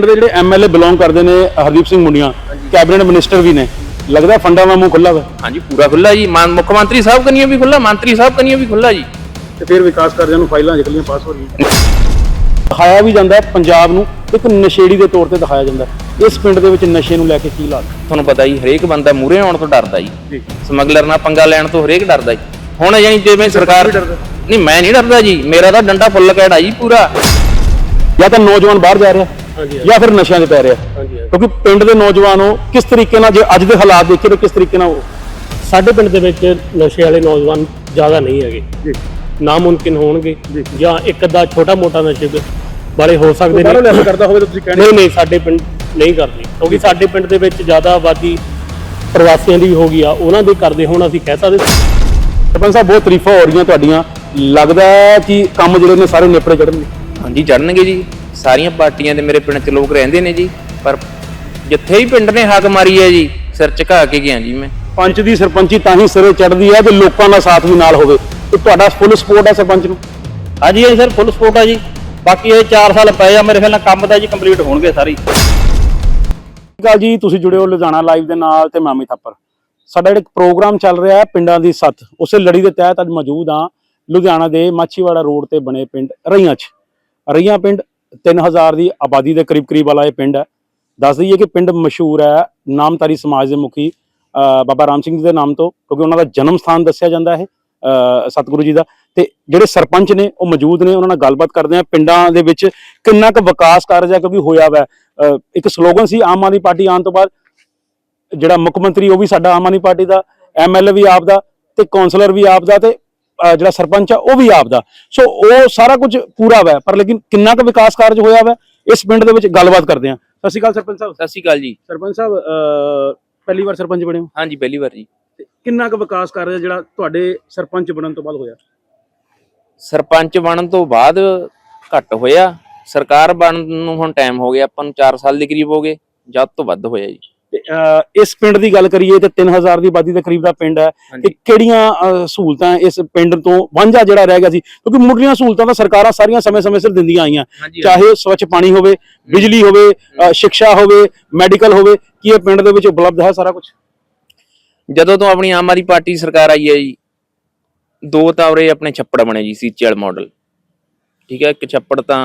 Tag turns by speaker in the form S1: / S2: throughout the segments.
S1: ਪਿੰਡ ਦੇ ਜਿਹੜੇ ਐਮਐਲਏ ਬਿਲੋਂਗ ਕਰਦੇ ਨੇ ਹਰਦੀਪ ਸਿੰਘ ਮੁੰਡੀਆਂ ਕੈਬਨਿਟ ਮਿਨਿਸਟਰ ਵੀ ਨੇ। ਲੱਗਦਾ ਫੰਡਾਂ ਦਾ ਮੂੰਹ ਖੁੱਲਾ ਵਾ?
S2: ਹਾਂਜੀ ਪੂਰਾ ਖੁੱਲਾ ਜੀ। ਮਾਨ ਮੁੱਖ ਮੰਤਰੀ ਸਾਹਿਬ ਕਨੀਓ ਵੀ ਖੁੱਲਾ ਮੰਤਰੀ ਸਾਹਿਬ ਕਨੀਓ ਵੀ ਖੁੱਲਾ ਜੀ।
S1: ਤੇ ਫਿਰ ਵਿਕਾਸ ਕਾਰਜਾਂ ਨੂੰ ਫਾਈਲਾਂ ਨਿਕਲੀਆਂ ਪਾਸ ਹੋ ਰਹੀਆਂ। ਦਿਖਾਇਆ ਵੀ ਜਾਂਦਾ ਹੈ ਪੰਜਾਬ ਨੂੰ ਇੱਕ ਨਸ਼ੇੜੀ ਦੇ ਤੌਰ ਤੇ ਦਿਖਾਇਆ ਜਾਂਦਾ ਹੈ। ਇਸ ਪਿੰਡ ਦੇ ਵਿੱਚ ਨਸ਼ੇ ਨੂੰ ਲੈ ਕੇ ਕੀ ਹਾਲਾਤ
S2: ਤੁਹਾਨੂੰ ਪਤਾ ਜੀ ਹਰੇਕ ਬੰਦਾ ਮੂਰੇ ਆਉਣ ਤੋਂ ਡਰਦਾ ਜੀ।
S1: ਜੀ।
S2: ਸਮਗਲਰ ਨਾਲ ਪੰਗਾ ਲੈਣ ਤੋਂ ਹਰੇਕ ਡਰਦਾ ਜੀ। ਹੁਣ ਯਾਨੀ ਜਿਵੇਂ ਸਰਕਾਰ ਨਹੀਂ ਮੈਂ ਨਹੀਂ ਡਰਦਾ ਜੀ। ਮੇਰਾ ਤਾਂ ਡੰਡਾ ਫੁੱਲ ਕੈੜਾ ਜੀ ਪੂਰਾ।
S1: ਜਾਂ ਤਾਂ ਨੌਜਵਾਨ ਬਾਹਰ ਜਾ ਰਿਹਾ। ਜਾਂ ਫਿਰ ਨਸ਼ਿਆਂ 'ਚ ਪੈ ਰਿਹਾ। ਕਿਉਂਕਿ ਪਿੰਡ ਦੇ ਨੌਜਵਾਨੋ ਕਿਸ ਤਰੀਕੇ ਨਾਲ ਜੇ ਅੱਜ ਦੇ ਹਾਲਾਤ ਦੇਖੀਏ ਤਾਂ ਕਿਸ ਤਰੀਕੇ ਨਾਲ ਉਹ?
S3: ਸਾਡੇ ਪਿੰਡ ਦੇ ਵਿੱਚ ਨਸ਼ੇ ਵਾਲੇ ਨੌਜਵਾਨ ਜ਼ਿਆਦਾ ਨਹੀਂ ਹੈਗੇ।
S1: ਜੀ।
S3: ਨਾਮੁਮਕਿਨ ਹੋਣਗੇ ਜਾਂ। ਇੱਕ ਅੱਧਾ ਛੋਟਾ ਮੋਟਾ ਨਸ਼ੇ ਦੇ ਵਾਲੇ ਹੋ ਸਕਦੇ ਨੇ।
S1: ਲੈ ਕੇ ਕਰਦਾ ਹੋਵੇ ਤਾਂ ਤੁਸੀਂ ਕਹਿਣੇ
S3: ਨਹੀਂ ਨਹੀਂ ਸਾਡੇ ਪਿੰਡ ਨਹੀਂ ਕਰਦੇ। ਕਿਉਂਕਿ ਸਾਡੇ ਪਿੰਡ ਦੇ ਵਿੱਚ ਜ਼ਿਆਦਾ ਆਬਾਦੀ ਪ੍ਰਵਾਸੀਆਂ ਦੀ ਹੋ ਗਈ ਆ ਉਹਨਾਂ ਦੇ ਕਰਦੇ ਹੁਣ ਅਸੀਂ ਕਹਿ ਸਕਦੇ
S1: ਸਰਪੰਚ ਸਾਹਿਬ ਬਹੁਤ ਤਾਰੀਫਾਂ ਹੋ ਰਹੀਆਂ ਤੁਹਾਡੀਆਂ। ਲੱਗਦਾ ਹੈ ਕਿ ਕੰਮ ਜਿਹੜੇ ਨੇ ਸਾਰੇ ਨੇਪਰੇ ਚੜਨਗੇ
S2: ਹਾਂਜੀ ਚੜਨਗੇ ਜੀ। ਸਾਰੀਆਂ ਪਾਰਟੀਆਂ ਦੇ ਮੇਰੇ ਪਿੰਡ 'ਚ ਲੋਕ ਰਹਿੰਦੇ ਨੇ ਜੀ ਪਰ ਜਿੱਥੇ ਹੀ ਪਿੰਡ ਨੇ ਹਾਕ ਮਾਰੀ ਹੈ ਜੀ ਸਿਰ ਝੁਕਾ ਕੇ ਗਿਆ ਜੀ ਮੈਂ।
S1: ਪੰਚ ਦੀ ਸਰਪੰਚੀ ਤਾਂ ਹੀ ਸਿਰੇ ਚੜਦੀ ਹੈ ਜੇ ਲੋਕਾਂ ਦਾ ਸਾਥ ਵੀ ਨਾਲ ਹੋਵੇ। ਤੇ ਤੁਹਾਡਾ ਫੁੱਲ ਸਪੋਰਟ ਹੈ ਸਰਪੰਚ ਨੂੰ?
S3: ਹਾਂਜੀ ਇਹ ਸਰ ਫੁੱਲ ਸਪੋਰਟ ਆ ਜੀ। ਬਾਕੀ ਇਹ 4 ਸਾਲ ਪਏ ਆ ਮੇਰੇ ਖਿਆਲ ਨਾਲ ਕੰਮ ਤਾਂ ਜੀ ਕੰਪਲੀਟ ਹੋਣਗੇ ਸਾਰੇ
S1: ਸਤਿ ਸ਼੍ਰੀ ਅਕਾਲ ਜੀ ਤੁਸੀਂ ਜੁੜੇ ਹੋ ਲੁਧਿਆਣਾ ਲਾਈਵ ਦੇ ਨਾਲ ਤੇ ਮਾਮੀ ਥੱਪਰ। ਸਾਡਾ ਜਿਹੜਾ ਪ੍ਰੋਗਰਾਮ ਚੱਲ ਰਿਹਾ ਹੈ ਪਿੰਡਾਂ ਦੀ ਸੱਤ ਉਸੇ ਲੜੀ ਦੇ ਤਹਿਤ ਅੱਜ ਮੌਜੂਦ ਹਾਂ। ਲੁਧਿਆਣਾ ਦੇ ਮਾਛੀਵਾੜਾ ਰੋਡ ਤੇ ਬਣੇ ਪਿੰਡ ਰਈਆਂ 'ਚ। ਰਈਆਂ ਪਿੰਡ 3000 ਦੀ ਆਬਾਦੀ ਦੇ ਕਰੀਬ ਕਰੀਬ ਵਾਲਾ ਇਹ ਪਿੰਡ ਹੈ। ਦੱਸ ਦਈਏ ਕਿ ਪਿੰਡ ਮਸ਼ਹੂਰ ਹੈ ਨਾਮਤਾਰੀ ਸਮਾਜ ਦੇ ਮੁਖੀ ਬਾਬਾ ਰਾਮ ਸਿੰਘ ਜੀ ਦੇ ਨਾਮ ਤੋਂ, ਕਿਉਂਕਿ ਉਹਨਾਂ ਦਾ ਜਨਮ ਸਥਾਨ ਦੱਸਿਆ ਜਾਂਦਾ ਹੈ ਸਤਿਗੁਰੂ ਜੀ ਦਾ। ਤੇ ਜਿਹੜੇ ਸਰਪੰਚ ਨੇ, ਉਹ ਮੌਜੂਦ ਨੇ, ਉਹਨਾਂ ਨਾਲ ਗੱਲਬਾਤ ਕਰਦੇ ਆ ਪਿੰਡਾਂ ਦੇ ਵਿੱਚ ਕਿੰਨਾ ਕੁ ਵਿਕਾਸ ਕਾਰਜ ਹੈ, ਕਿਉਂਕਿ ਹੋਇਆ ਵਾ। ਇੱਕ ਸਲੋਗਨ ਸੀ ਆਮ ਆਦਮੀ ਪਾਰਟੀ ਆਉਣ ਤੋਂ ਬਾਅਦ, ਜਿਹੜਾ ਮੁੱਖ ਮੰਤਰੀ ਉਹ ਵੀ ਸਾਡਾ ਆਮ ਆਦਮੀ ਪਾਰਟੀ ਦਾ ਐਮਐਲਏ ਵੀ ਆਪ ਦਾ, ਤੇ ਕਾਉਂਸਲਰ ਵੀ ਆਪ ਦਾ, ਤੇ ਜਿਹੜਾ ਸਰਪੰਚ ਆ ਉਹ ਵੀ ਆਪ ਦਾ ਸੋ ਉਹ ਸਾਰਾ ਕੁਝ ਪੂਰਾ ਵਾ ਪਰ ਲੇਕਿਨ ਕਿੰਨਾ ਕੁ ਵਿਕਾਸ ਕਾਰਜ ਹੋਇਆ ਵਾ ਇਸ ਪਿੰਡ ਦੇ ਵਿੱਚ ਗੱਲਬਾਤ ਕਰਦੇ ਆ। ਸਤਿ ਸ਼੍ਰੀ ਅਕਾਲ ਸਰਪੰਚ ਸਾਹਿਬ।
S2: ਸਤਿ ਸ਼੍ਰੀ ਅਕਾਲ ਜੀ।
S1: ਸਰਪੰਚ ਸਾਹਿਬ ਪਹਿਲੀ ਵਾਰ ਸਰਪੰਚ ਬਣੇ ਹੋ?
S2: ਹਾਂਜੀ ਪਹਿਲੀ ਵਾਰ ਜੀ।
S1: ਕਿੰਨਾ ਕੁ ਵਿਕਾਸ ਕਾਰਜ ਜਿਹੜਾ ਤੁਹਾਡੇ ਸਰਪੰਚ ਬਣਨ ਤੋਂ ਬਾਅਦ ਹੋਇਆ?
S2: ਸਰਪੰਚ ਬਣਨ ਤੋਂ ਬਾਅਦ ਘੱਟ ਹੋਇਆ। ਸਰਕਾਰ ਬਣਨ ਨੂੰ ਹੁਣ ਟਾਈਮ ਹੋ ਗਿਆ ਆਪਾਂ ਨੂੰ 4 ਸਾਲ ਦੇ ਕਰੀਬ ਹੋ ਗਏ ਜਦ ਤੋਂ ਵੱਧ ਹੋਇਆ ਜੀ।
S1: ਇਸ ਪਿੰਡ ਦੀ ਗੱਲ ਕਰੀਏ ਤੇ 3000 ਦੀ ਆਬਾਦੀ ਦੇ ਕਰੀਬ ਦਾ ਪਿੰਡ ਹੈ
S2: ਹਾਂਜੀ।
S1: ਕਿਹੜੀਆਂ ਸਹੂਲਤਾਂ ਇਸ ਪਿੰਡ ਤੋਂ ਵਾਂਝਾ ਜਿਹੜਾ ਰਹਿ ਗਿਆ ਸੀ? ਕਿਉਂਕਿ ਮੁੱਢਲੀਆਂ ਸਹੂਲਤਾਂ ਤਾਂ ਸਰਕਾਰਾਂ ਸਾਰੀਆਂ ਸਮੇਂ-ਸਮੇਂ ਸਿਰ ਦਿੰਦੀਆਂ ਆਈਆਂ। ਚਾਹੇ ਸਵੱਛ ਪਾਣੀ ਹੋਵੇ ਬਿਜਲੀ ਹੋਵੇ ਸਿੱਖਿਆ ਹੋਵੇ ਮੈਡੀਕਲ ਹੋਵੇ ਕੀ ਇਹ ਪਿੰਡ ਦੇ ਵਿੱਚ ਉਪਲਬਧ ਹੈ ਸਾਰਾ ਕੁਝ
S2: ਜਦੋਂ ਤੋਂ ਆਪਣੀ ਆਮ ਆਦਮੀ ਪਾਰਟੀ ਸਰਕਾਰ ਆਈ ਹੈ ਜੀ ਦੋ ਤਾਂ ਉਰੇ ਆਪਣੇ ਛੱਪੜ ਬਣੇ ਜੀ ਸੀਚੇ ਵਾਲਾ ਮਾਡਲ। ਠੀਕ ਹੈ ਇੱਕ ਛੱਪੜ ਤਾਂ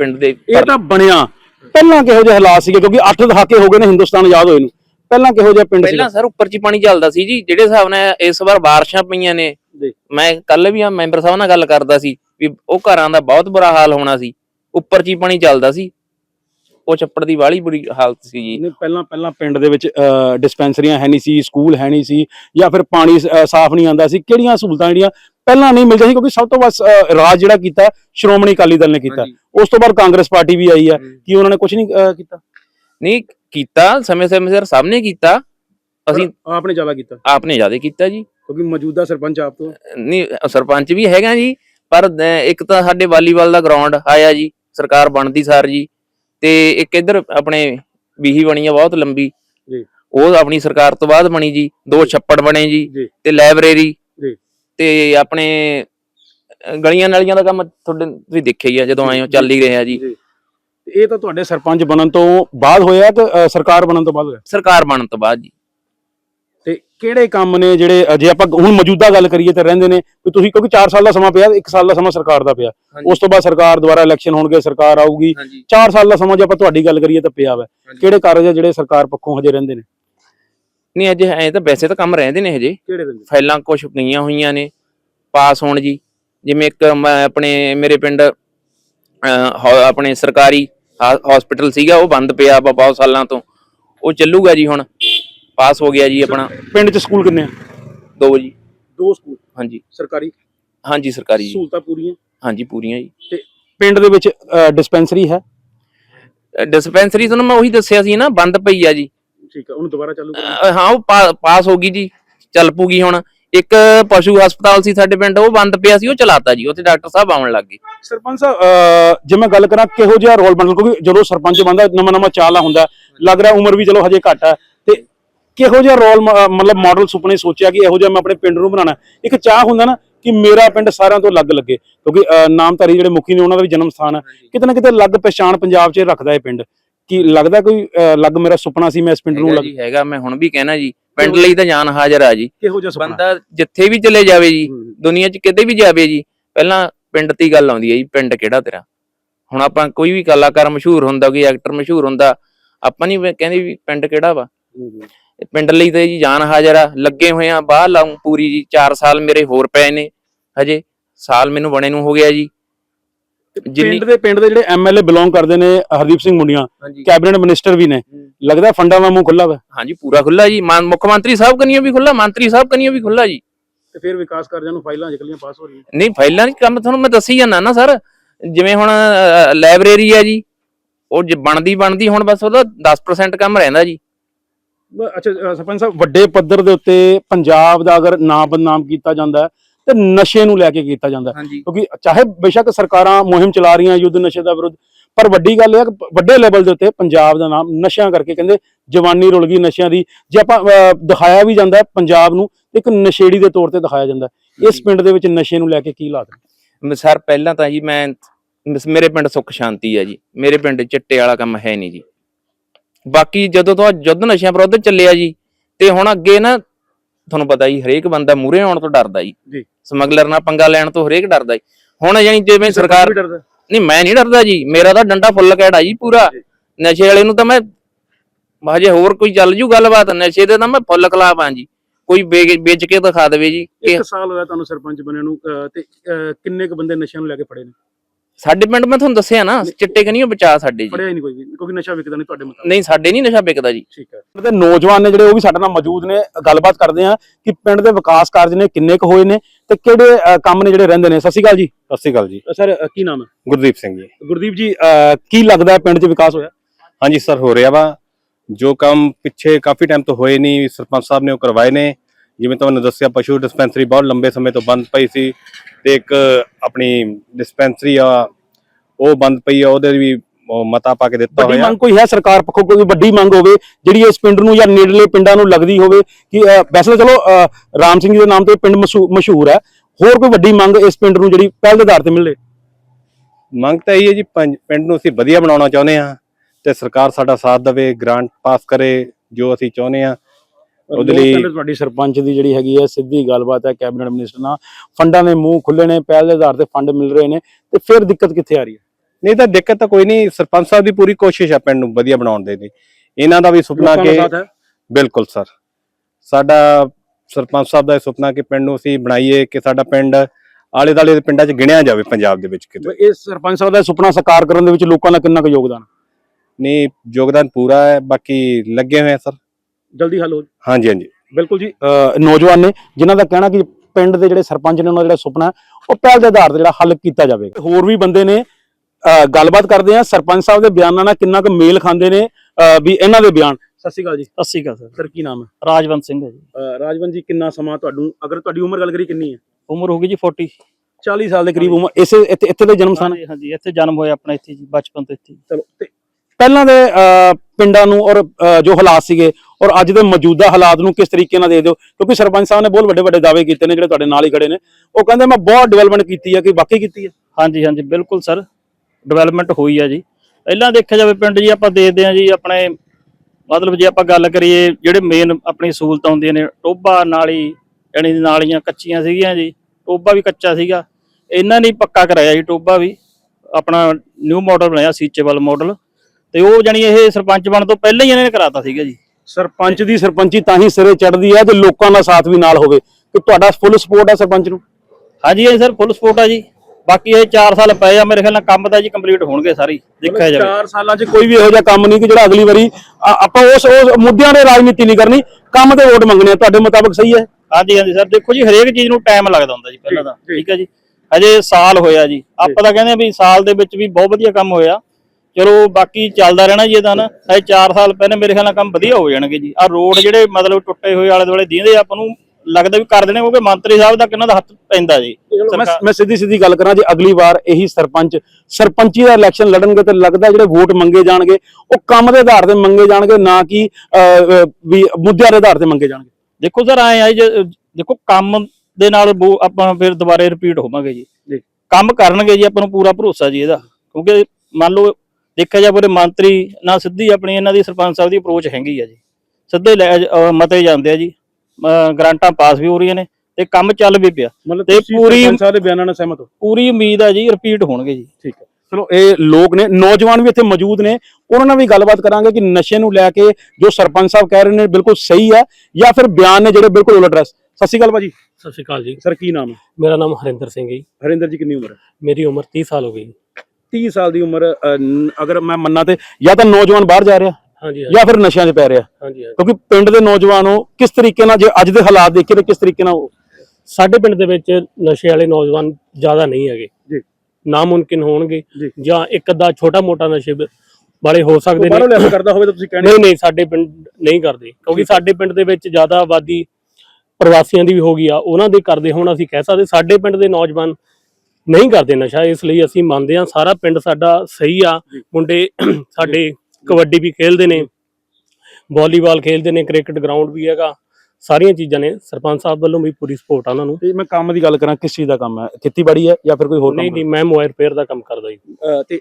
S2: ਪਿੰਡ ਦੇ
S1: ਇਹ ਤਾਂ ਬਣਿਆ। ਪਹਿਲਾਂ ਕਿਹੋ ਜਿਹੇ ਹਾਲਾਤ ਸੀਗੇ? ਕਿਉਂਕਿ 8 ਦਹਾਕੇ ਹੋ ਗਏ ਨੇ ਹਿੰਦੁਸਤਾਨ ਆਜ਼ਾਦ ਹੋਏ ਨੂੰ। ਪਹਿਲਾਂ ਕਿਹੋ ਜਿਹਾ ਪਿੰਡ
S2: ਪਹਿਲਾਂ
S1: ਸੀਗਾ?
S2: ਸਰ ਉੱਪਰ ਚ ਹੀ ਪਾਣੀ ਚੱਲਦਾ ਸੀ ਜੀ। ਜਿਹੜੇ ਹਿਸਾਬ ਨਾਲ ਇਸ ਵਾਰ ਬਾਰਿਸ਼ਾਂ ਪਈਆਂ ਨੇ
S1: ਜੀ।
S2: ਮੈਂ ਕੱਲ ਵੀ ਆ ਮੈਂਬਰ ਸਾਹਿਬ ਨਾਲ ਗੱਲ ਕਰਦਾ ਸੀ ਵੀ ਉਹ ਘਰਾਂ ਦਾ ਬਹੁਤ ਬੁਰਾ ਹਾਲ ਹੋਣਾ ਸੀ। ਉੱਪਰ ਚ ਹੀ ਪਾਣੀ ਚੱਲਦਾ ਸੀ। ਉਹ ਛੱਪੜ ਦੀ ਵਾਲੀ ਬੁਰੀ ਹਾਲਤ ਸੀ ਜੀ।
S1: ਨਹੀਂ ਪਹਿਲਾਂ ਪਹਿਲਾਂ ਪਿੰਡ ਦੇ ਵਿੱਚ ਡਿਸਪੈਂਸਰੀਆਂ ਹੈ ਨਹੀਂ ਸੀ ਸਕੂਲ ਹੈ ਨਹੀਂ ਸੀ ਜਾਂ ਫਿਰ ਪਾਣੀ ਸਾਫ਼ ਨਹੀਂ ਆਉਂਦਾ ਸੀ। ਕਿਹੜੀਆਂ ਸਹੂਲਤਾਂ ਜਿਹੜੀਆਂ ਪਹਿਲਾਂ ਨਹੀਂ ਮਿਲਦੀਆਂ ਸੀ ਕਿਉਂਕਿ ਸਭ ਤੋਂ ਵੱਧ ਰਾਜ ਜਿਹੜਾ ਕੀਤਾ ਸ਼੍ਰੋਮਣੀ ਅਕਾਲੀ ਦਲ ਨੇ ਕੀਤਾ। ਉਸ ਤੋਂ ਬਾਅਦ ਕਾਂਗਰਸ ਪਾਰਟੀ ਵੀ ਆਈ ਹੈ। ਕੀ ਉਹਨਾਂ ਨੇ ਕੁਝ ਨਹੀਂ ਕੀਤਾ?
S2: ਨਹੀਂ ਕੀਤਾ ਸਮੇਂ ਸਮੇਂ ਸਿਰ ਸਭ ਨੇ ਕੀਤਾ। ਅਸੀਂ
S1: ਆਪਨੇ ਜ਼ਿਆਦਾ ਕੀਤਾ।
S2: ਆਪਨੇ ਜ਼ਿਆਦਾ ਕੀਤਾ ਜੀ।
S1: ਕਿਉਂਕਿ ਮੌਜੂਦਾ ਸਰਪੰਚ ਆਪ ਤੋਂ।
S2: ਨਹੀਂ ਸਰਪੰਚ ਵੀ ਹੈਗਾ ਜੀ ਪਰ ਇੱਕ ਤਾਂ ਸਾਡੇ ਵਾਲੀਬਾਲ ਦਾ ਗਰਾਊਂਡ ਆਇਆ ਜੀ ਸਰਕਾਰ ਬਣਦੀ ਸਾਰ ਜੀ। ਤੇ ਇੱਕ ਇੱਧਰ ਆਪਣੇ ਬੀਹੀ ਬਣੀ ਆ ਬਹੁਤ ਲੰਬੀ।
S1: ਜੀ।
S2: ਉਹ ਆਪਣੀ ਸਰਕਾਰ ਤੋਂ ਬਾਅਦ ਬਣੀ ਜੀ ਦੋ ਛੱਪੜ ਬਣੇ ਜੀ ਤੇ ਲਾਇਬ੍ਰੇਰੀ।
S1: ਜੀ।
S2: ਤੇ ਆਪਣੇ ਗਲੀਆਂ ਨਾਲੀਆਂ ਦਾ ਕੰਮ ਤੁਹਾਡੇ ਤੁਸੀਂ ਦੇਖਿਆ ਹੀ ਆ ਜਦੋਂ ਆਏ ਹੋ ਚੱਲ ਹੀ ਰਿਹਾ ਜੀ।
S1: ਇਹ ਤਾਂ ਤੁਹਾਡੇ ਸਰਪੰਚ ਬਣਨ ਤੋਂ ਬਾਅਦ ਹੋਇਆ ਕਿ ਸਰਕਾਰ ਬਣਨ ਤੋਂ ਬਾਅਦ ਹੋਇਆ?
S2: ਸਰਕਾਰ ਬਣਨ ਤੋਂ ਬਾਅਦ ਜੀ।
S1: ਕਿਹੜੇ ਕੰਮ ਨੇ ਜਿਹੜੇ ਜੇ ਆਪਾਂ ਹੁਣ ਮੌਜੂਦਾ ਗੱਲ ਕਰੀਏ ਤੇ ਰਹਿੰਦੇ ਨੇ ਵੀ ਤੁਸੀਂ ਕਿਉਂਕਿ 4 ਸਾਲ ਦਾ ਸਮਾਂ ਪਿਆ 1 ਸਾਲ ਦਾ ਸਮਾਂ ਸਰਕਾਰ ਦਾ ਪਿਆ। ਉਸ ਤੋਂ ਬਾਅਦ ਸਰਕਾਰ ਦੁਆਰਾ ਇਲੈਕਸ਼ਨ ਹੋਣਗੇ ਸਰਕਾਰ ਆਊਗੀ।
S2: ਹਾਂਜੀ।
S1: 4 ਸਾਲ ਦਾ ਸਮਾਂ ਜੇ ਆਪਾਂ ਤੁਹਾਡੀ ਗੱਲ ਕਰੀਏ ਤਾਂ ਪਿਆ ਵਾ। ਕਿਹੜੇ ਕਾਰਜ ਆ ਜਿਹੜੇ ਸਰਕਾਰ ਪੱਖੋਂ ਹਜੇ ਰਹਿੰਦੇ ਨੇ?
S2: ਨਹੀਂ ਅਜੇ ਐ ਤਾਂ ਵੈਸੇ ਤਾਂ ਕੰਮ ਰਹਿੰਦੇ ਨੇ ਹਜੇ।
S1: ਕਿਹੜੇ
S2: ਫਾਈਲਾਂ ਕੁਝ ਗਈਆਂ ਹੋਈਆਂ ਨੇ ਪਾਸ ਹੋਣ ਜੀ। ਜਿਵੇਂ ਇੱਕ ਆਪਣੇ ਮੇਰੇ ਪਿੰਡ ਆਪਣੇ ਸਰਕਾਰੀ ਹਸਪੀਟਲ ਸੀਗਾ ਉਹ ਬੰਦ ਪਿਆ ਬਹੁਤ ਸਾਲਾਂ ਤੋਂ। ਉਹ ਚੱਲੂਗਾ ਜੀ ਹੁਣ। ਪਾਸ ਹੋ ਗਿਆ ਜੀ ਆਪਣਾ।
S1: ਪਿੰਡ 'ਚ ਸਕੂਲ ਕਿੰਨੇ ਆ?
S2: ਦੋ ਜੀ।
S1: ਦੋ ਸਕੂਲ?
S2: ਹਾਂਜੀ।
S1: ਸਰਕਾਰੀ?
S2: ਹਾਂਜੀ ਸਰਕਾਰੀ ਜੀ।
S1: ਸਹੂਲਤਾਂ ਪੂਰੀਆਂ?
S2: ਹਾਂਜੀ ਪੂਰੀਆਂ ਜੀ।
S1: ਪਿੰਡ ਦੇ ਵਿੱਚ ਡਿਸਪੈਂਸਰੀ ਹੈ?
S2: ਡਿਸਪੈਂਸਰੀ ਤੁਹਾਨੂੰ ਮੈਂ ਉਹੀ ਦੱਸਿਆ ਸੀ ਨਾ ਬੰਦ ਪਈ ਆ ਜੀ।
S1: ਠੀਕ ਹੈ ਉਹਨੂੰ ਦੁਬਾਰਾ ਚਾਲੂ
S2: ਅਹ, ਹਾਂ ਉਹ ਪਾਸ ਹੋ ਗਈ ਜੀ ਚੱਲ ਪੂਗੀ ਹੁਣ। ਇੱਕ ਪਸ਼ੂ ਹਸਪਤਾਲ ਸੀ ਸਾਡੇ ਪਿੰਡ ਉਹ ਬੰਦ ਪਿਆ ਸੀ ਉਹ ਚਲਾਤਾ ਜੀ ਉੱਥੇ ਡਾਕਟਰ ਸਾਹਿਬ ਆਉਣ ਲੱਗ ਗਏ।
S1: ਸਰਪੰਚ ਸਾਹਿਬ ਜੇ ਮੈਂ ਗੱਲ ਕਰਾਂ ਕਿਹੋ ਜਿਹਾ ਰੋਲ ਮਾਡਲ ਕਿਉਂਕਿ ਜਦੋਂ ਸਰਪੰਚ ਬਣਦਾ ਨਵਾਂ ਨਵਾਂ ਚਾਲਾ ਹੁੰਦਾ ਲੱਗ ਰਿਹਾ ਉਮਰ ਵੀ ਚਲੋ ਹਜੇ ਘੱਟ ਹੈ ਤੇ ਕਿਹੋ ਜਿਹਾ ਰੋਲ ਮਤਲਬ ਮਾਡਲ ਸੁਪਨੇ ਸੋਚਿਆ ਕਿ ਇਹੋ ਜਿਹਾ ਮੈਂ ਆਪਣੇ ਪਿੰਡ ਨੂੰ ਬਣਾਉਣਾ। ਇੱਕ ਚਾਹ ਹੁੰਦਾ ਨਾ ਕਿ ਮੇਰਾ ਪਿੰਡ ਸਾਰਿਆਂ ਤੋਂ ਅਲੱਗ ਲੱਗੇ ਕਿਉਂਕਿ ਨਾਮਧਾਰੀ ਜਿਹੜੇ ਮੁਖੀ ਨੇ ਉਹਨਾਂ ਦਾ ਵੀ ਜਨਮ ਸਥਾਨ ਹੈ ਕਿਤੇ ਨਾ ਕਿਤੇ ਅਲੱਗ ਪਛਾਣ ਪੰਜਾਬ 'ਚ ਰੱਖਦਾ ਇਹ ਪਿੰਡ। ਕੀ ਲੱਗਦਾ ਕੋਈ ਅਹ, ਲੱਗ ਮੇਰਾ ਸੁਪਨਾ ਸੀ ਮੈਂ ਇਸ ਪਿੰਡ ਨੂੰ ਲੱਗ
S2: ਜੀ ਹੈਗਾ ਮੈਂ ਹੁਣ ਵੀ ਕਹਿਣਾ ਜੀ ਪਿੰਡ ਲਈ ਤਾਂ ਜਾਨ ਹਾਜ਼ਰ ਆ ਜੀ।
S1: ਕਿਹੋ ਜਿਹਾ ਸੁਪਨਾ?
S2: ਬੰਦਾ ਜਿੱਥੇ ਵੀ ਚਲੇ ਜਾਵੇ ਜੀ
S1: ਹੂੰ।
S2: ਦੁਨੀਆ 'ਚ ਕਿਤੇ ਵੀ ਜਾਵੇ ਜੀ ਪਹਿਲਾਂ ਪਿੰਡ ਦੀ ਗੱਲ ਆਉਂਦੀ ਹੈ ਜੀ ਪਿੰਡ ਕਿਹੜਾ ਤੇਰਾ? ਹੁਣ ਆਪਾਂ ਕੋਈ ਵੀ ਕਲਾਕਾਰ ਮਸ਼ਹੂਰ ਹੁੰਦਾ ਕੋਈ ਐਕਟਰ ਮਸ਼ਹੂਰ ਹੁੰਦਾ ਆਪਾਂ ਨਹੀਂ ਕਹਿੰਦੇ ਵੀ ਪਿੰਡ ਕਿਹੜਾ ਵਾ? ਪਿੰਡ ਲਈ ਤਾਂ ਜੀ ਜਾਨ ਹਾਜ਼ਰ ਆ ਲੱਗੇ ਹੋਏ ਆ ਬਾਹਰ ਲਾਉਂ ਪੂਰੀ ਜੀ 4 ਸਾਲ ਮੇਰੇ ਹੋਰ ਪਏ ਨੇ ਹਜੇ ਸਾਲ ਮੈਨੂੰ ਬਣੇ ਨੂੰ ਹੋ ਗਿਆ ਜੀ।
S1: ਪਿੰਡ ਦੇ ਪਿੰਡ ਦੇ ਜਿਹੜੇ ਐਮਐਲਏ ਬਿਲੋਂਗ ਕਰਦੇ ਨੇ ਹਰਦੀਪ ਸਿੰਘ ਮੁੰਡੀਆਂ ਕੈਬਨਿਟ ਮਿਨਿਸਟਰ ਵੀ ਨੇ ਲੱਗਦਾ ਫੰਡਾਂ ਦਾ ਮੂੰਹ ਖੁੱਲਾ ਵਾ?
S2: ਹਾਂਜੀ ਪੂਰਾ ਖੁੱਲਾ ਜੀ ਮੁੱਖ ਮੰਤਰੀ ਸਾਹਿਬ ਕਨੀਓ ਵੀ ਖੁੱਲਾ ਮੰਤਰੀ ਸਾਹਿਬ ਕਨੀਓ ਵੀ ਖੁੱਲਾ ਜੀ।
S1: ਤੇ ਫਿਰ ਵਿਕਾਸ ਕਾਰਜਾਂ ਨੂੰ ਫਾਈਲਾਂ ਨਿਕਲੀਆਂ ਪਾਸ ਹੋ ਰਹੀਆਂ।
S2: ਨਹੀਂ ਫਾਈਲਾਂ ਦੀ ਕੰਮ ਤੁਹਾਨੂੰ ਮੈਂ ਦੱਸੀ ਜਾਂਦਾ ਨਾ ਸਰ। ਜਿਵੇਂ ਹੁਣ ਲਾਇਬ੍ਰੇਰੀ ਆ ਜੀ ਉਹ ਬਣਦੀ ਬਣਦੀ ਹੁਣ ਬਸ ਉਹਦਾ 10% ਕੰਮ ਰਹਿੰਦਾ ਜੀ।
S1: ਅੱਛਾ ਸਰਪੰਚ ਸਾਹਿਬ ਵੱਡੇ ਪੱਧਰ ਦੇ ਉੱਤੇ ਪੰਜਾਬ ਦਾ ਅਗਰ ਨਾਂ ਬਦਨਾਮ ਕੀਤਾ ਜਾਂਦਾ ਹੈ ਤੇ ਨਸ਼ੇ ਨੂੰ ਲੈ ਕੇ ਕੀਤਾ ਜਾਂਦਾ ਹੈ। ਕਿਉਂਕਿ ਚਾਹੇ ਬੇਸ਼ੱਕ ਸਰਕਾਰਾਂ ਮੁਹਿੰਮ ਚਲਾ ਰਹੀਆਂ ਯੁੱਧ ਨਸ਼ੇ ਦਾ ਵਿਰੁੱਧ ਪਰ ਵੱਡੀ ਗੱਲ ਇਹ ਹੈ ਕਿ ਵੱਡੇ ਲੈਵਲ ਦੇ ਉੱਤੇ ਪੰਜਾਬ ਦਾ ਨਾਮ ਨਸ਼ਿਆਂ ਕਰਕੇ ਕਹਿੰਦੇ ਜਵਾਨੀ ਰੁਲ ਗਈ ਨਸ਼ਿਆਂ ਦੀ। ਜੇ ਆਪਾਂ ਦਿਖਾਇਆ ਵੀ ਜਾਂਦਾ ਹੈ ਪੰਜਾਬ ਨੂੰ ਇੱਕ ਨਸ਼ੇੜੀ ਦੇ ਤੌਰ ਤੇ ਦਿਖਾਇਆ ਜਾਂਦਾ ਹੈ। ਇਸ ਪਿੰਡ ਦੇ ਵਿੱਚ ਨਸ਼ੇ ਨੂੰ ਲੈ ਕੇ ਕੀ
S2: ਮ- ਸਰ ਪਹਿਲਾਂ ਤਾਂ ਜੀ ਮੈਂ ਮੇਰੇ ਪਿੰਡ ਸੁੱਖ ਸ਼ਾਂਤੀ ਆ ਜੀ। ਮੇਰੇ ਪਿੰਡ ਚਿੱਟੇ ਵਾਲਾ ਕੰਮ ਹੈ ਨਹੀਂ ਜੀ। ਬਾਕੀ ਜਦੋਂ ਤੋਂ ਯੁੱਧ ਨਸ਼ਿਆਂ ਵਿਰੁੱਧ ਚੱਲਿਆ ਜੀ ਤੇ ਹੁਣ ਅੱਗੇ ਨਾ ਤੁਹਾਨੂੰ ਪਤਾ ਜੀ ਹਰੇਕ ਬੰਦਾ ਮੂਰੇ ਆਉਣ ਤੋਂ ਡਰਦਾ ਜੀ।
S1: ਜੀ।
S2: ਸਮਗਲਰ ਨਾਲ ਪੰਗਾ ਲੈਣ ਤੋਂ ਹਰੇਕ ਡਰਦਾ ਜੀ। ਹੁਣ ਯਾਨੀ ਜਿਵੇਂ ਸਰਕਾਰ ਨਹੀਂ ਮੈਂ ਨਹੀਂ ਡਰਦਾ ਜੀ। ਮੇਰਾ ਤਾਂ ਡੰਡਾ ਫੁੱਲ ਕੈੜਾ ਜੀ ਪੂਰਾ। ਨਸ਼ੇ ਵਾਲੇ ਨੂੰ ਤਾਂ ਮੈਂ ਹਜੇ ਹੋਰ ਕੋਈ ਚੱਲ ਜੂ ਗੱਲਬਾਤ। ਨਸ਼ੇ ਦੇ ਤਾਂ ਮੈਂ ਫੁੱਲ ਖਿਲਾਫ ਆ ਜੀ। ਕੋਈ ਵੇਚ ਕੇ ਦਿਖਾ ਦੇਵੇ ਜੀ। ਕਿ
S1: ਇੱਕ ਸਾਲ ਹੋਇਆ ਤੁਹਾਨੂੰ ਸਰਪੰਚ ਬਣੇ ਨੂੰ ਤੇ ਕਿੰਨੇ ਕੁ ਬੰਦੇ ਨਸ਼ਿਆਂ ਨੂੰ ਲੈ ਕੇ ਫੜੇ ਨੇ?
S2: ਸਾਡੇ ਪਿੰਡ ਮੈਂ ਤੁਹਾਨੂੰ ਦੱਸਿਆ ਨਾ ਚਿੱਟੇ ਕਨੀਓ ਬਚਾ ਸਾਡੇ ਜੀ।
S1: ਫੜਿਆ ਹੀ ਨਹੀਂ ਕੋਈ ਵੀ ਕਿਉਂਕਿ ਨਸ਼ਾ ਵਿਕਦਾ ਨਹੀਂ ਤੁਹਾਡੇ ਮੁਤਾਬਕ।
S2: ਨਹੀਂ ਸਾਡੇ ਨਹੀਂ ਨਸ਼ਾ ਵਿਕਦਾ ਜੀ।
S1: ਠੀਕ ਹੈ। ਤੇ ਨੌਜਵਾਨ ਨੇ ਜਿਹੜੇ ਉਹ ਵੀ ਸਾਡੇ ਨਾਲ ਮੌਜੂਦ ਨੇ ਗੱਲਬਾਤ ਕਰਦੇ ਆ ਕਿ ਪਿੰਡ ਦੇ ਵਿਕਾਸ ਕਾਰਜ ਨੇ ਕਿੰਨੇ ਕੁ ਹੋਏ ਨੇ ਤੇ ਕਿਹੜੇ ਅ, ਕੰਮ ਨੇ ਜਿਹੜੇ ਰਹਿੰਦੇ ਨੇ। ਸਤਿ ਸ਼੍ਰੀ ਅਕਾਲ ਜੀ।
S4: ਸਤਿ ਸ਼੍ਰੀ ਅਕਾਲ ਜੀ।
S1: ਸਰ ਕੀ ਨਾਮ ਹੈ?
S4: ਗੁਰਦੀਪ ਸਿੰਘ ਜੀ।
S1: ਗੁਰਦੀਪ ਜੀ ਅ, ਕੀ ਲੱਗਦਾ ਹੈ ਪਿੰਡ 'ਚ ਵਿਕਾਸ ਹੋਇਆ?
S4: ਹਾਂਜੀ ਸਰ ਹੋ ਰਿਹਾ ਵਾ। ਜੋ ਕੰਮ ਪਿੱਛੇ ਕਾਫੀ ਟਾਈਮ ਤੋਂ ਹੋਏ ਨਹੀਂ ਸਰਪੰਚ ਸਾਹਿਬ ਨੇ ਉਹ ਕਰਵਾਏ ਨੇ। ਜਿਵੇਂ ਤੁਹਾਨੂੰ ਦੱਸਿਆ ਪਸ਼ੂ ਡਿਸਪੈਂਸਰੀ ਬਹੁਤ ਲੰਬੇ ਸਮੇਂ ਤੋਂ ਬੰਦ ਪਈ ਸੀ। ਤੇ ਇੱਕ ਆਪਣੀ ਡਿਸਪੈਂਸਰੀ ਆ ਉਹ ਬੰਦ ਪਈ ਆ ਉਹਦੇ ਵੀ ਮਤਾ ਪਾ ਕੇ ਦਿੱਤਾ
S1: ਵੱਡੀ
S4: ਹੋਇਆ।
S1: ਮੰਗ ਕੋਈ ਹੈ ਸਰਕਾਰ ਪੱਖੋਂ ਕੋਈ ਵੱਡੀ ਮੰਗ ਹੋਵੇ ਜਿਹੜੀ ਇਸ ਪਿੰਡ ਨੂੰ ਜਾਂ ਨੇੜਲੇ ਪਿੰਡਾਂ ਨੂੰ ਲੱਗਦੀ ਹੋਵੇ ਕਿ ਵੈਸੇ ਚਲੋ ਰਾਮ ਸਿੰਘ ਜੀ ਦੇ ਨਾਮ ਤੇ ਪਿੰਡ ਮਸ਼ਹੂ- ਮਸ਼ਹੂਰ ਹੈ ਹੋਰ ਕੋਈ ਵੱਡੀ ਮੰਗ ਇਸ ਪਿੰਡ ਨੂੰ ਜਿਹੜੀ ਪਹਿਲ ਦੇ ਆਧਾਰ ਤੇ ਮਿਲੇ?
S4: ਮੰਗ ਤਾਂ ਇਹ ਹੈ ਜੀ ਪਿੰਡ ਨੂੰ ਅਸੀਂ ਵਧੀਆ ਬਣਾਉਣਾ ਚਾਹੁੰਦੇ ਆ ਤੇ ਸਰਕਾਰ ਸਾਡਾ ਸਾਥ ਦੇਵੇ ਗ੍ਰਾਂਟ ਪਾਸ ਕਰੇ ਜੋ ਅਸੀਂ ਚਾਹੁੰਦੇ ਆ ਉਹਦੇ ਲਈ-
S1: ਤੁਹਾਡੀ ਸਰਪੰਚ ਦੀ ਜਿਹੜੀ ਹੈਗੀ ਹੈ ਸਿੱਧੀ ਗੱਲਬਾਤ ਹੈ ਕੈਬਨਿਟ ਮਿਨਿਸਟਰ ਨਾਲ। ਫੰਡਾਂ ਦੇ ਮੂੰਹ ਖੁੱਲੇ ਨੇ ਪਹਿਲ ਦੇ ਆਧਾਰ ਤੇ ਫੰਡ ਮਿਲ ਰਹੇ ਨੇ ਤੇ ਫਿਰ ਦਿੱਕਤ ਕਿੱਥੇ ਆ ਰਹੀ ਹੈ?
S4: ਨਹੀਂ ਤਾਂ ਦਿੱਕਤ ਤਾਂ ਕੋਈ ਨਹੀਂ ਸਰਪੰਚ ਸਾਹਿਬ ਦੀ ਪੂਰੀ ਕੋਸ਼ਿਸ਼ ਆ ਪਿੰਡ ਨੂੰ ਵਧੀਆ ਬਣਾਉਣ ਦੇ ਲਈ ਇਹਨਾਂ ਦਾ ਵੀ ਸੁਪਨਾ ਕਿ
S1: ਹੈ?
S4: ਬਿਲਕੁਲ ਸਰ। ਸਾਡਾ ਸਰਪੰਚ ਸਾਹਿਬ ਦਾ ਇਹ ਸੁਪਨਾ ਕਿ ਪਿੰਡ ਨੂੰ ਅਸੀਂ ਬਣਾਈਏ ਕਿ ਸਾਡਾ ਪਿੰਡ ਆਲੇ ਦਾਲੇ ਦੇ ਪਿੰਡਾਂ 'ਚ ਗਿਣਿਆ ਜਾਵੇ ਪੰਜਾਬ ਦੇ ਵਿੱਚ ਕਿਤੇ।
S1: ਇਹ ਸਰਪੰਚ ਸਾਹਿਬ ਦਾ ਸੁਪਨਾ ਸਾਕਾਰ ਕਰਨ ਦੇ ਵਿੱਚ ਲੋਕਾਂ ਦਾ ਕਿੰਨਾ ਕੁ ਯੋਗਦਾਨ?
S4: ਨਹੀਂ ਯੋਗਦਾਨ ਪੂਰਾ ਹੈ ਬਾਕੀ ਲੱਗੇ ਹੋਏ ਆ ਸਰ।
S1: ਜਲਦੀ ਹੱਲ ਹੋ
S4: ਹਾਂਜੀ ਹਾਂਜੀ।
S1: ਬਿਲਕੁਲ ਜੀ। ਨੌਜਵਾਨ ਨੇ ਜਿਨ੍ਹਾਂ ਦਾ ਕਹਿਣਾ ਕਿ ਪਿੰਡ ਦੇ ਜਿਹੜੇ ਸਰਪੰਚ ਨੇ ਉਹਨਾਂ ਦਾ ਜਿਹੜਾ ਸੁਪਨਾ ਹੈ, ਉਹ ਪਹਿਲ ਦੇ ਆਧਾਰ ਤੇ ਜਿਹੜਾ ਹੱਲ ਕੀਤਾ ਜਾਵੇਗਾ ਹੋਰ ਵੀ ਬੰਦੇ ਨੇ ਗੱਲਬਾਤ ਕਰਦੇ ਆ ਸਰਪੰਚ ਸਾਹਿਬ ਦੇ ਬਿਆਨਾਂ ਨਾਲ ਕਿੰਨਾ ਕੁ ਮੇਲ ਖਾਂਦੇ ਨੇ ਵੀ ਇਹਨਾਂ ਦੇ ਬਿਆਨ। ਸਤਿ ਸ਼੍ਰੀ ਅਕਾਲ ਜੀ।
S3: ਸਤਿ ਸ਼੍ਰੀ ਅਕਾਲ ਸਰ।
S1: ਸਰ ਕੀ ਨਾਮ ਹੈ?
S3: ਰਾਜਵੰਤ ਸਿੰਘ ਹੈ ਜੀ।
S1: ਰਾਜਵੰਤ ਜੀ ਕਿੰਨਾ ਸਮਾਂ ਤੁਹਾਨੂੰ ਅਗਰ ਤੁਹਾਡੀ ਉਮਰ ਗੱਲ ਕਰੀ ਕਿੰਨੀ ਹੈ?
S3: ਉਮਰ ਹੋ ਗਈ ਜੀ 40
S1: 40 ਸਾਲ ਦੇ ਕਰੀਬ ਉਮਰ। ਇਸੇ ਇੱਥੇ ਇੱਥੇ ਦੇ ਜਨਮ ਸਥਾਨ
S3: ਹਾਂਜੀ ਹਾਂਜੀ ਇੱਥੇ ਜਨਮ ਹੋਇਆ ਆਪਣਾ ਇੱਥੇ ਜੀ ਬਚਪਨ ਤੋਂ ਇੱਥੇ ਹੀ।
S1: ਚਲੋ ਤੇ ਪਹਿਲਾਂ ਦੇ ਪਿੰਡਾਂ ਨੂੰ ਔਰ ਜੋ ਹਾਲਾਤ ਸੀਗੇ ਔਰ ਅੱਜ ਦੇ ਮੌਜੂਦਾ ਹਾਲਾਤ ਨੂੰ ਕਿਸ ਤਰੀਕੇ ਨਾਲ ਦੇ ਦਿਓ ਕਿਉਂਕਿ ਸਰਪੰਚ ਸਾਹਿਬ ਨੇ ਬਹੁਤ ਵੱਡੇ ਵੱਡੇ ਦਾਅਵੇ ਕੀਤੇ ਨੇ ਜਿਹੜੇ ਤੁਹਾਡੇ ਨਾਲ ਹੀ ਖੜੇ ਨੇ। ਉਹ ਕਹਿੰਦੇ ਮੈਂ ਬਹੁਤ ਡਿਵੈਲਪਮੈਂਟ ਕੀਤੀ ਹੈ ਕਿ ਵਾਕਈ ਕੀਤੀ ਹੈ
S3: ਹਾਂਜੀ ਹਾਂਜੀ, ਬਿਲਕੁਲ ਸਰ। ਡਿਵੈਲਪਮੈਂਟ ਹੋਈ ਆ ਜੀ। ਪਹਿਲਾਂ ਦੇਖਿਆ ਜਾਵੇ ਪਿੰਡ ਜੀ, ਆਪਾਂ ਦੇਖਦੇ ਆ ਜੀ, ਆਪਣੇ ਮਤਲਬ ਜੇ ਆਪਾਂ ਗੱਲ ਕਰੀਏ, ਜਿਹੜੇ ਮੇਨ ਆਪਣੀ ਸਹੂਲਤਾਂ ਹੁੰਦੀਆਂ ਨੇ ਟੋਬਾ ਨਾਲੀ, ਯਾਨੀ ਨਾਲੀਆਂ ਕੱਚੀਆਂ ਸੀਗੀਆਂ ਜੀ ਟੋਬਾ ਵੀ ਕੱਚਾ ਸੀਗਾ। ਇਹਨਾਂ ਨੇ ਪੱਕਾ ਕਰਾਇਆ ਜੀ ਟੋਬਾ ਵੀ। ਆਪਣਾ ਨਿਊ ਮਾਡਲ ਬਣਾਇਆ ਸੀਚੇਬਲ ਮਾਡਲ ਤੇ ਉਹ ਜਾਨੀ ਇਹ ਸਰਪੰਚ ਬਣਨ ਤੋਂ ਪਹਿਲਾਂ ਹੀ ਇਹਨਾਂ ਨੇ ਕਰਾਤਾ ਸੀਗਾ ਜੀ।
S1: ਸਰਪੰਚ ਦੀ ਸਰਪੰਚੀ ਤਾਂ ਹੀ ਸਿਰੇ ਚੜਦੀ ਹੈ ਜੇ ਲੋਕਾਂ ਦਾ ਸਾਥ ਵੀ ਨਾਲ ਹੋਵੇ। ਕਿ ਤੁਹਾਡਾ ਫੁੱਲ ਸਪੋਰਟ ਹੈ ਸਰਪੰਚ ਨੂੰ?
S3: ਹਾਂਜੀ ਹਾਂਜੀ ਸਰ ਫੁੱਲ ਸਪੋਰਟ ਆ ਜੀ। ਬਾਕੀ ਇਹ 4 ਸਾਲ ਪਏ ਆ ਮੇਰੇ ਖਿਆਲ ਨਾਲ ਕੰਮ ਤਾਂ ਜੀ ਕੰਪਲੀਟ ਹੋਣਗੇ ਸਾਰੇ ਦੇਖਿਆ ਜਾਵੇ।
S1: 4 ਸਾਲਾਂ 'ਚ ਕੋਈ ਵੀ ਇਹੋ ਜਿਹਾ ਕੰਮ ਨਹੀਂ ਕਿ ਜਿਹੜਾ ਅਗਲੀ ਵਾਰੀ ਆਪਾਂ ਉਸ ਮੁੱਦਿਆਂ ਦੇ ਰਾਜਨੀਤੀ ਨਹੀਂ ਕਰਨੀ ਕੰਮ ਤੇ ਵੋਟ ਮੰਗਣੇ ਆ ਤੁਹਾਡੇ ਮੁਤਾਬਕ ਸਹੀ ਹੈ?
S3: ਹਾਂਜੀ ਹਾਂਜੀ ਸਰ ਦੇਖੋ ਜੀ ਹਰੇਕ ਚੀਜ਼ ਨੂੰ ਟਾਈਮ ਲੱਗਦਾ ਹੁੰਦਾ ਜੀ ਪਹਿਲਾਂ ਤਾਂ। ਠੀਕ ਹੈ ਜੀ। ਹਜੇ ਸਾਲ ਹੋਇਆ ਜੀ। ਆਪਾਂ ਤਾਂ ਕਹਿੰਦੇ ਆ ਵੀ ਸਾਲ ਦੇ ਵਿੱਚ ਵੀ ਬਹੁਤ ਵਧੀਆ ਕੰਮ ਹੋਇਆ। ਚਲੋ ਬਾਕੀ ਚੱਲਦਾ ਰਹਿਣਾ ਜੀ ਇਹਦਾ ਨਾ ਹਜੇ 4 ਸਾਲ ਪਹਿਲੇ ਮੇਰੇ ਖਿਆਲ ਨਾਲ ਕੰਮ ਵਧੀਆ ਹੋ ਜਾਣਗੇ ਜੀ। ਆ ਰੋਡ ਜਿਹੜੇ ਮਤਲਬ ਟੁੱਟੇ ਹੋਏ ਆਲੇ ਦੁਆਲੇ ਦੀਂਦੇ ਆਪਾਂ ਨੂੰ ਲੱਗਦਾ ਵੀ ਕਰ ਦੇਣੇ ਕਿਉਂਕਿ ਮੰਤਰੀ ਸਾਹਿਬ ਦਾ ਕਿੰਨਾ ਦਾ ਹੱਥ ਪੈਂਦਾ ਜੀ।
S1: ਮੈਂ ਸਿੱਧੀ ਸਿੱਧੀ ਗੱਲ ਕਰਾਂ ਜੇ ਅਗਲੀ ਵਾਰ ਇਹੀ ਸਰਪੰਚ ਸਰਪੰਚੀ ਦਾ ਇਲੈਕਸ਼ਨ ਲੜਨਗੇ ਤੇ ਲੱਗਦਾ ਜਿਹੜੇ ਵੋਟ ਮੰਗੇ ਜਾਣਗੇ ਉਹ ਕੰਮ ਦੇ ਆਧਾਰ ਤੇ ਮੰਗੇ ਜਾਣਗੇ ਨਾ ਕਿ ਵੀ ਮੁੱਦਿਆਂ ਦੇ ਆਧਾਰ ਤੇ ਮੰਗੇ ਜਾਣਗੇ।
S3: ਦੇਖੋ ਸਰ ਆਏ ਆ ਦੇਖੋ ਕੰਮ ਦੇ ਨਾਲ ਆਪਾਂ ਫਿਰ ਦੁਬਾਰੇ ਰਿਪੀਟ ਹੋਵਾਂਗੇ ਜੀ। ਕੰਮ ਕਰਨਗੇ ਜੀ ਆਪਾਂ ਨੂੰ ਪੂਰਾ ਭਰੋਸਾ ਜੀ ਇਹਦਾ। ਕਿਉਂਕਿ ਮੰਨ ਲਓ ਦੇਖਿਆ ਜਾਵੇ ਮੰਤਰੀ ਨਾ ਸਿੱਧੀ ਆਪਣੀ ਇਹਨਾਂ ਦੀ ਸਰਪੰਚ ਸਾਹਿਬ ਦੀ ਅਪਰੋਚ ਹੈਗੀ ਆ ਜੀ। ਸਿੱਧੇ ਮਤੇ ਜਾਂਦੇ ਆ ਜੀ। ਗ੍ਰਾਂਟਾਂ ਪਾਸ ਵੀ ਹੋ ਰਹੀਆਂ ਨੇ ਤੇ ਕੰਮ ਚੱਲ ਵੀ ਪਿਆ। ਤੇ ਪੂਰੀ-
S1: ਸਰਪੰਚ ਸਾਹਿਬ ਦੇ ਬਿਆਨਾਂ ਨਾਲ ਸਹਿਮਤ ਹੋ?
S3: ਪੂਰੀ ਉਮੀਦ ਆ ਜੀ ਰਿਪੀਟ ਹੋਣਗੇ ਜੀ।
S1: ਠੀਕ ਹੈ। ਚਲੋ ਇਹ ਲੋਕ ਨੇ ਨੌਜਵਾਨ ਵੀ ਇੱਥੇ ਮੌਜੂਦ ਨੇ। ਉਹਨਾਂ ਨਾਲ ਵੀ ਗੱਲਬਾਤ ਕਰਾਂਗੇ ਕਿ ਨਸ਼ੇ ਨੂੰ ਲੈ ਕੇ ਜੋ ਸਰਪੰਚ ਸਾਹਿਬ ਕਹਿ ਰਹੇ ਨੇ ਬਿਲਕੁਲ ਸਹੀ ਹੈ ਜਾਂ ਫਿਰ ਬਿਆਨ ਨੇ ਜਿਹੜੇ ਬਿਲਕੁਲ ਉਲਟ ਰਸ ਸਤਿ ਸ਼੍ਰੀ ਅਕਾਲ ਭਾਜੀ।
S5: ਸਤਿ ਸ਼੍ਰੀ ਅਕਾਲ ਜੀ।
S1: ਸਰ ਕੀ ਨਾਮ ਹੈ?
S5: ਮੇਰਾ ਨਾਮ ਹਰਿੰਦਰ ਸਿੰਘ ਹੈ ਜੀ।
S1: ਹਰਿੰਦਰ ਜੀ ਕਿੰਨੀ ਉਮਰ ਹੈ?
S5: ਮੇਰੀ ਉਮਰ 30 ਸਾਲ ਹੋ ਗਈ।
S1: 30 ਸਾਲ ਦੀ ਉਮਰ ਨ- ਅਗਰ ਮੈਂ ਮੰਨਾਂ ਤੇ ਜਾਂ ਤਾਂ ਨੌਜਵਾਨ ਬਾਹਰ ਜਾ ਰਿਹਾ
S5: ਹਾਂਜੀ ਹਾਂਜੀ।
S1: ਜਾਂ ਫਿਰ ਨਸ਼ਿਆਂ 'ਚ ਪੈ ਰਿਹਾ।
S5: ਹਾਂਜੀ ਹਾਂਜੀ।
S1: ਕਿਉਂਕਿ ਪਿੰਡ ਦੇ ਨੌਜਵਾਨੋ ਕਿਸ ਤਰੀਕੇ ਨਾਲ ਜੇ ਅੱਜ ਦੇ ਹਾਲਾਤ ਦੇਖੀਏ ਤਾਂ ਕਿਸ ਤਰੀਕੇ ਨਾਲ ਉਹ-
S5: ਸਾਡੇ ਪਿੰਡ ਦੇ ਵਿੱਚ ਨਸ਼ੇ ਵਾਲੇ ਨੌਜਵਾਨ ਜ਼ਿਆਦਾ ਨਹੀਂ ਹੈਗੇ।
S1: ਜੀ।
S5: ਨਾਮੁਮਕਿਨ ਹੋਣਗੇ
S1: ਜੀ।
S5: ਜਾਂ ਇੱਕ ਅੱਧਾ ਛੋਟਾ ਮੋਟਾ ਨਸ਼ੇ ਬ- ਵਾਲੇ ਹੋ ਸਕਦੇ
S1: ਬਾਹਰੋਂ
S5: ਨੇ।
S1: ਲਿਆ ਕੇ ਕਰਦਾ ਹੋਵੇ ਤਾਂ ਤੁਸੀਂ ਕਹਿਣੇ।
S5: ਨਹੀਂ ਨਹੀਂ ਸਾਡੇ ਪਿੰਡ ਨਹੀਂ ਕਰਦੇ। ਕਿਉਂਕਿ ਸਾਡੇ ਪਿੰਡ ਦੇ ਵਿੱਚ ਜ਼ਿਆਦਾ ਆਬਾਦੀ ਪ੍ਰਵਾਸੀਆਂ ਦੀ ਵੀ ਹੋ ਗਈ ਆ ਉਹਨਾਂ ਦੇ ਕਰਦੇ ਹੁਣ ਅਸੀਂ ਕਹਿ ਸਕਦੇ। ਸਾਡੇ ਪਿੰਡ ਦੇ ਨੌਜਵਾਨ ਨਹੀਂ ਕਰਦੇ ਨਸ਼ਾ ਇਸ ਲਈ ਅਸੀਂ ਮੰਨਦੇ ਹਾਂ ਸਾਰਾ ਪਿੰਡ ਸਾਡਾ ਸਹੀ ਆ। ਮੁੰਡੇ ਸਾਡੇ ਕਬੱਡੀ ਵੀ ਖੇਲਦੇ ਨੇ ਵਾਲੀਬਾਲ ਖੇਲਦੇ ਨੇ ਕ੍ਰਿਕਟ ਗਰਾਊਂਡ ਵੀ ਹੈਗਾ। ਸਾਰੀਆਂ ਚੀਜ਼ਾਂ ਨੇ ਸਰਪੰਚ ਸਾਹਿਬ ਵੱਲੋਂ ਵੀ ਪੂਰੀ ਸਪੋਰਟ ਆ ਉਹਨਾਂ ਨੂੰ।
S1: ਤੇ ਮੈਂ ਕੰਮ ਦੀ ਗੱਲ ਕਰਾਂ ਕਿਸ ਚੀਜ਼ ਦਾ ਕੰਮ ਹੈ ਖੇਤੀਬਾੜੀ ਹੈ ਜਾਂ ਫਿਰ ਕੋਈ ਹੋਰ
S5: ਨਹੀਂ
S1: ਕੰਮ
S5: ਨਹੀਂ ਮੈਂ ਮੋਬਾਈਲ ਰਿਪੇਅਰ ਦਾ ਕੰਮ ਕਰਦਾ ਜੀ।
S1: ਤੇ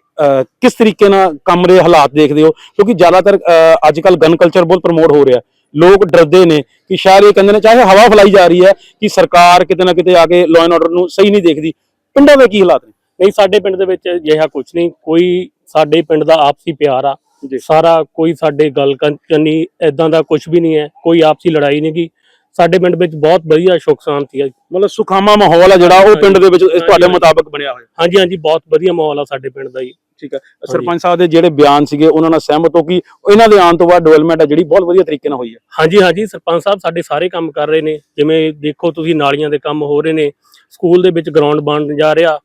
S1: ਕਿਸ ਤਰੀਕੇ ਨਾਲ ਕੰਮ ਦੇ ਹਾਲਾਤ ਦੇਖਦੇ ਹੋ? ਕਿਉਂਕਿ ਜ਼ਿਆਦਾਤਰ ਅੱਜ ਕੱਲ ਗਨ ਕਲਚਰ ਬਹੁਤ ਪ੍ਰਮੋਟ ਹੋ ਰਿਹਾ ਲੋਕ ਡਰਦੇ ਨੇ ਕਿ ਸ਼ਾਇਦ ਇਹ ਕਹਿੰਦੇ ਨੇ ਚਾਹੇ ਹਵਾ ਫਲਾਈ ਜਾ ਰਹੀ ਹੈ ਕਿ ਸਰਕਾਰ ਕਿਤੇ ਨਾ ਕਿਤੇ ਆ ਕੇ ਲਾਅ ਐਂਡ ਆਰਡਰ ਨੂੰ ਸਹੀ ਨਹੀਂ ਦੇਖਦੀ। ਪਿੰਡਾਂ ਦੇ ਕੀ ਹਾਲਾਤ ਨੇ?
S5: ਨਹੀਂ ਸਾਡੇ ਪਿੰਡ ਦੇ ਵਿੱਚ ਅਜਿਹਾ ਕੁਝ ਨਹੀਂ। ਕੋਈ ਸਾਡੇ ਪਿੰਡ ਦਾ ਆਪਸੀ ਪਿਆਰ ਆ। ਸਾਰਾ ਕੋਈ ਸਾਡੇ ਗੱਲ ਕਰਨੀ ਐਦਾਂ ਦਾ ਕੁਝ ਵੀ ਨਹੀਂ ਹੈ। ਕੋਈ ਆਪਸੀ ਲੜਾਈ ਨਹੀਂ ਗੀ ਸਾਡੇ ਪਿੰਡ ਵਿੱਚ ਬਹੁਤ ਵਧੀਆ ਸੁੱਖ ਸ਼ਾਂਤੀ ਹੈ
S1: ਮਤਲਬ ਸੁਖਾਮਾ ਮਾਹੌਲ ਹੈ ਜਿਹੜਾ ਉਹ ਪਿੰਡ ਦੇ ਵਿੱਚ ਤੁਹਾਡੇ। ਮੁਤਾਬਕ ਬਣਿਆ ਹੋਇਆ।
S5: ਹਾਂਜੀ ਹਾਂਜੀ ਬਹੁਤ ਵਧੀਆ ਮਾਹੌਲ ਆ ਸਾਡੇ ਪਿੰਡ ਦਾ ਜੀ।
S1: ਠੀਕ ਹੈ ਸਰਪੰਚ ਸਾਹਿਬ ਦੇ ਜਿਹੜੇ ਬਿਆਨ ਸੀਗੇ ਉਹਨਾਂ ਨਾਲ ਸਹਿਮਤ ਹੋ ਕਿ ਇਹਨਾਂ ਦੇ ਆਉਣ ਤੋਂ ਬਾਅਦ ਡਿਵੈਲਪਮੈਂਟ ਹੈ ਜਿਹੜੀ ਬਹੁਤ ਵਧੀਆ ਤਰੀਕੇ ਨਾਲ ਹੋਈ ਹੈ
S5: ਹਾਂਜੀ ਹਾਂਜੀ ਸਰਪੰਚ ਸਾਹਿਬ ਸਾਡੇ ਸਾਰੇ ਕੰਮ ਕਰ ਰਹੇ ਨੇ। ਜਿਵੇਂ ਦੇਖੋ ਤੁਸੀਂ ਨਾਲੀਆਂ ਦੇ ਕੰਮ ਹੋ ਰਹੇ ਨੇ ਸਕੂਲ ਦੇ ਵਿੱਚ ਗਰਾਊਂਡ ਬਣ ਜਾ ਰਿਹਾ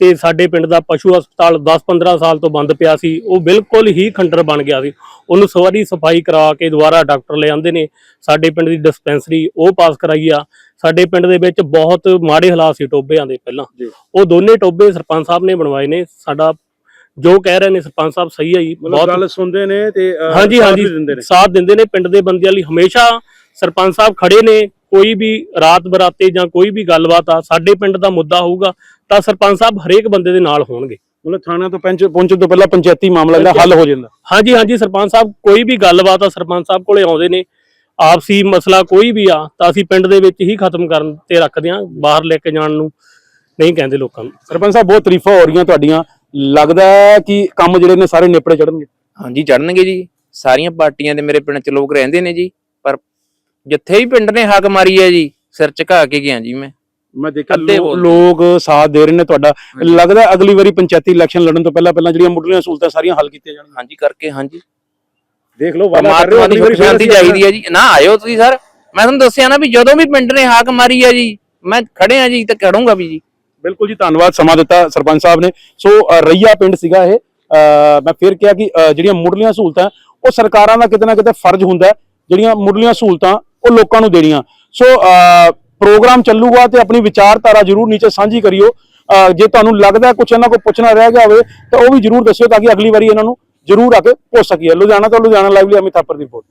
S5: ਤੇ ਸਾਡੇ ਪਿੰਡ ਦਾ ਪਸ਼ੂ ਹਸਪਤਾਲ 10-15 ਸਾਲ ਤੋਂ ਬੰਦ ਪਿਆ ਸੀ। ਉਹ ਬਿਲਕੁਲ ਹੀ ਖੰਡਰ ਬਣ ਗਿਆ ਸੀ। ਉਹਨੂੰ ਸਵਾਰੀ ਸਫ਼ਾਈ ਕਰਾ ਕੇ ਦੁਬਾਰਾ ਡਾਕਟਰ ਲੈ ਆਉਂਦੇ ਨੇ। ਸਾਡੇ ਪਿੰਡ ਦੀ ਡਿਸਪੈਂਸਰੀ ਉਹ ਪਾਸ ਕਰਾਈ ਆ। ਸਾਡੇ ਪਿੰਡ ਦੇ ਵਿੱਚ ਬਹੁਤ ਮਾੜੇ ਹਾਲਾਤ ਸੀ ਟੋਬਿਆਂ ਦੇ ਪਹਿਲਾਂ। ਉਹ ਦੋਨੇ ਟੋਬੇ ਸਰਪੰਚ ਸਾਹਿਬ ਨੇ ਬਣਵਾਏ ਨੇ। ਸਾਡਾ ਜੋ ਕਹਿ ਰਹੇ ਨੇ ਸਰਪੰਚ ਸਾਹਿਬ ਸਹੀ ਹੈ ਜੀ
S1: ਮਤਲਬ ਗੱਲ ਸੁਣਦੇ ਨੇ ਤੇ
S5: ਹਾਂਜੀ ਹਾਂਜੀ ਸਾਥ ਦਿੰਦੇ ਨੇ ਪਿੰਡ ਦੇ ਬੰਦਿਆਂ ਲਈ ਹਮੇਸ਼ਾ ਸਰਪੰਚ ਸਾਹਿਬ ਖੜੇ ਨੇ ਕੋਈ ਵੀ ਰਾਤ ਬਰਾਤੇ ਜਾਂ ਕੋਈ ਵੀ ਗੱਲਬਾਤ ਆ ਸਾਡੇ ਪਿੰਡ ਦਾ ਮੁੱਦਾ ਹੋਊਗਾ ਤਾਂ ਸਰਪੰਚ ਸਾਹਿਬ ਹਰੇਕ ਬੰਦੇ ਦੇ ਨਾਲ ਹੋਣਗੇ।
S1: ਮਤਲਬ ਥਾਣਿਆਂ ਤੋਂ ਪੰਚ ਪਹੁੰਚਣ ਤੋਂ ਪਹਿਲਾਂ ਪੰਚਾਇਤੀ ਮਾਮਲਾ ਜਿਹੜਾ ਹੱਲ ਹੋ ਜਾਂਦਾ।
S5: ਹਾਂਜੀ ਹਾਂਜੀ ਸਰਪੰਚ ਸਾਹਿਬ ਕੋਈ ਵੀ ਗੱਲਬਾਤ ਆ ਸਰਪੰਚ ਸਾਹਿਬ ਕੋਲੇ ਆਉਂਦੇ ਨੇ ਆਪਸੀ ਮਸਲਾ ਕੋਈ ਵੀ ਆ ਤਾਂ ਅਸੀਂ ਪਿੰਡ ਦੇ ਵਿੱਚ ਹੀ ਖਤਮ ਕਰਨ ਤੇ ਰੱਖਦੇ ਹਾਂ ਬਾਹਰ ਲੈ ਕੇ ਜਾਣ ਨੂੰ ਨਹੀਂ ਕਹਿੰਦੇ ਲੋਕਾਂ ਨੂੰ।
S1: ਸਰਪੰਚ ਸਾਹਿਬ ਬਹੁਤ ਤਾਰੀਫਾਂ ਹੋ ਰਹੀਆਂ ਤੁਹਾਡੀਆਂ ਲੱਗਦਾ ਹੈ ਕਿ ਕੰਮ ਜਿਹੜੇ ਨੇ ਸਾਰੇ ਨਿਪੜੇ ਚੜਨਗੇ
S2: ਹਾਂਜੀ ਚੜਨਗੇ ਜੀ। ਸਾਰੀਆਂ ਪਾਰਟੀਆਂ ਦੇ ਮੇਰੇ ਪਿੰਡ ਚ ਲੋਕ ਰਹਿੰਦੇ ਨੇ ਜੀ ਪਰ ਜਿੱਥੇ ਵੀ ਪਿੰਡ ਨੇ ਹੱਕ ਮਾਰੀ ਹੈ ਜੀ ਸਿਰ ਝੁਕਾ ਕੇ ਗਿਆ ਜੀ ਮੈਂ।
S1: ਮੈਂ ਦੇਖਿਆ। ਲੋਕ ਸਾਥ ਦੇ ਰਹੇ ਨੇ ਤੁਹਾਡਾ। ਲੱਗਦਾ ਹੈ ਅਗਲੀ ਵਾਰੀ ਪੰਚਾਇਤੀ ਇਲੈਕਸ਼ਨ ਲੜਨ ਤੋਂ ਪਹਿਲਾਂ ਪਹਿਲਾਂ ਜਿਹੜੀਆਂ ਮੁੱਢਲੀਆਂ ਸਹੂਲਤਾਂ ਸਾਰੀਆਂ ਹੱਲ ਕੀਤੀਆਂ ਜਾਣਗੀਆਂ?
S2: ਹਾਂਜੀ ਕਰਕੇ ਹਾਂਜੀ।
S1: ਦੇਖ ਲਓ
S2: ਪਰਮਾਤਮਾ ਦੀ ਸੁਖ ਸ਼ਾਂਤੀ ਚਾਹੀਦੀ ਹੈ ਜੀ। ਨਾ ਆਇਓ ਤੁਸੀਂ ਸਰ। ਮੈਂ ਤੁਹਾਨੂੰ ਦੱਸਿਆ ਨਾ ਵੀ ਜਦੋਂ ਵੀ ਪਿੰਡ ਨੇ ਹਾਕ ਮਾਰੀ ਹੈ ਜੀ ਮੈਂ ਖੜੇ ਆ ਜੀ ਤੇ ਖੜੂੰਗਾ ਵੀ ਜੀ।
S1: ਬਿਲਕੁਲ ਜੀ, ਧੰਨਵਾਦ ਸਮਾਂ ਦਿੱਤਾ ਸਰਪੰਚ ਸਾਹਿਬ ਨੇ। ਸੋ ਰਈਆ ਪਿੰਡ ਸੀਗਾ ਇਹ। ਮੈਂ ਫਿਰ ਕਿਹਾ ਕਿ ਜਿਹੜੀਆਂ ਮੁੱਢਲੀਆਂ ਸਹੂਲਤਾਂ, ਉਹ ਸਰਕਾਰਾਂ ਦਾ ਕਿਤੇ ਨਾ ਕਿਤੇ ਫਰਜ਼ ਹੁੰਦਾ ਜਿਹੜੀਆਂ ਮੁੱਢਲੀਆਂ ਸਹੂਲਤਾਂ, ਉਹ ਲੋਕਾਂ ਨੂੰ ਦੇਣੀਆਂ। ਸੋ ਪ੍ਰੋਗਰਾਮ ਚੱਲੂਗਾ ਤੇ ਆਪਣੀ ਵਿਚਾਰਧਾਰਾ ਜਰੂਰ ਨੀਚੇ ਸਾਂਝੀ ਕਰਿਓ। ਜੇ ਤੁਹਾਨੂੰ ਲੱਗਦਾ ਕੁਝ ਇਹਨਾਂ ਕੋਲ ਪੁੱਛਣਾ ਰਹਿ ਗਿਆ ਹੋਵੇ, ਤਾਂ ਉਹ ਵੀ ਜਰੂਰ ਦੱਸਿਓ ਤਾਂ ਕਿ ਅਗਲੀ ਵਾਰੀ ਇਹਨਾਂ ਨੂੰ ਜਰੂਰ ਆ ਕੇ ਪੁੱਛ ਸਕੀਏ। ਲੁਧਿਆਣਾ ਤੋਂ ਲੁਧਿਆਣਾ ਲਾਈਵ ਲਈ ਅਮਿਤ ਥਾਪਰ ਦੀ ਰਿਪੋਰਟ